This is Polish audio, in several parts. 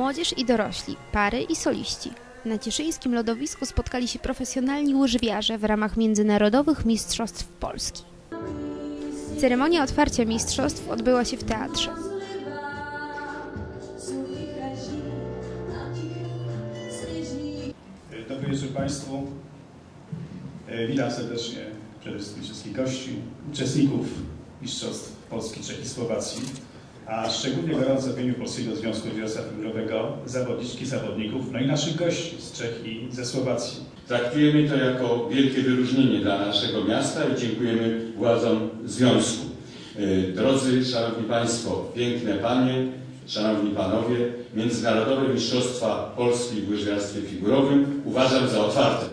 Młodzież i dorośli, pary i soliści. Na cieszyńskim lodowisku spotkali się profesjonalni łyżwiarze w ramach międzynarodowych mistrzostw Polski. Ceremonia otwarcia mistrzostw odbyła się w teatrze. Dobry wieczór Państwu. E, Witam serdecznie przede wszystkim wszystkich gości, uczestników Mistrzostw Polski, Czech i Słowacji, a szczególnie gorąco w imieniu Polskiego Związku Figurowego zawodniczki, zawodników, no i naszych gości z Czech i ze Słowacji. Traktujemy to jako wielkie wyróżnienie dla naszego miasta i dziękujemy władzom związku. E, Drodzy Szanowni Państwo, piękne Panie, Szanowni Panowie, Międzynarodowe Mistrzostwa Polski w łyżwiarstwie figurowym uważam za otwarte.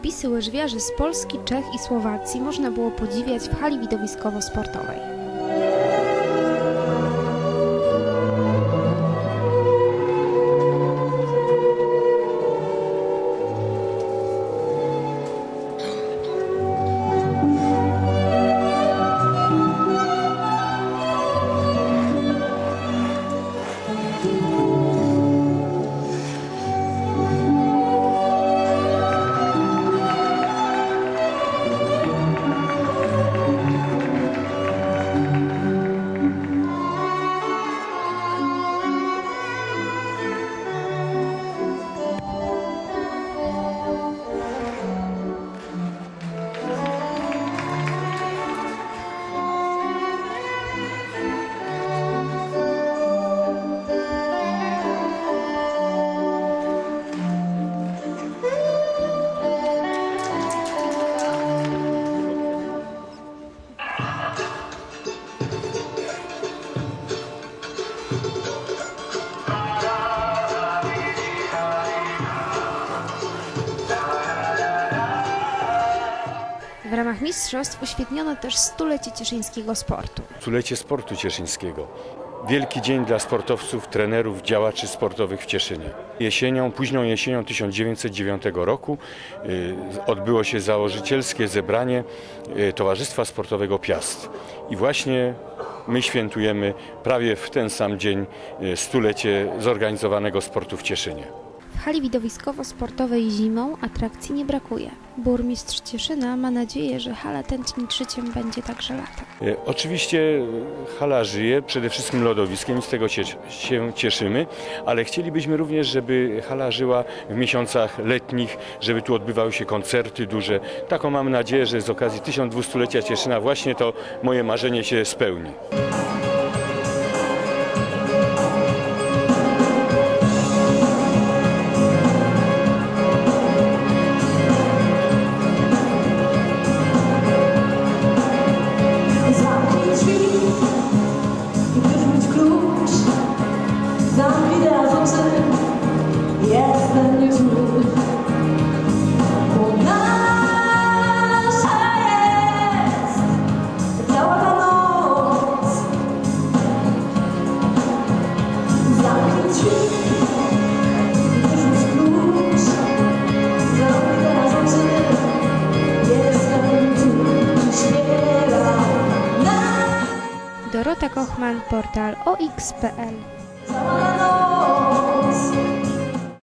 Popisy łyżwiarzy z Polski, Czech i Słowacji można było podziwiać w hali widowiskowo-sportowej. W ramach mistrzostw uświetniono też stulecie cieszyńskiego sportu. Stulecie sportu cieszyńskiego. Wielki dzień dla sportowców, trenerów, działaczy sportowych w Cieszynie. Jesienią, późną jesienią 1909 roku y, odbyło się założycielskie zebranie y, Towarzystwa Sportowego Piast. I właśnie my świętujemy prawie w ten sam dzień y, stulecie zorganizowanego sportu w Cieszynie. Hali widowiskowo-sportowej zimą atrakcji nie brakuje. Burmistrz Cieszyna ma nadzieję, że hala tętnić życiem będzie także latem. E, Oczywiście hala żyje przede wszystkim lodowiskiem z tego się cieszymy, ale chcielibyśmy również, żeby hala żyła w miesiącach letnich, żeby tu odbywały się koncerty duże. Taką mam nadzieję, że z okazji 1200-lecia Cieszyna właśnie to moje marzenie się spełni. Zamknij teraz oczy, jestem już zły. Bo nasza noc. Zamknij Dorota Kochman, portal OX.pl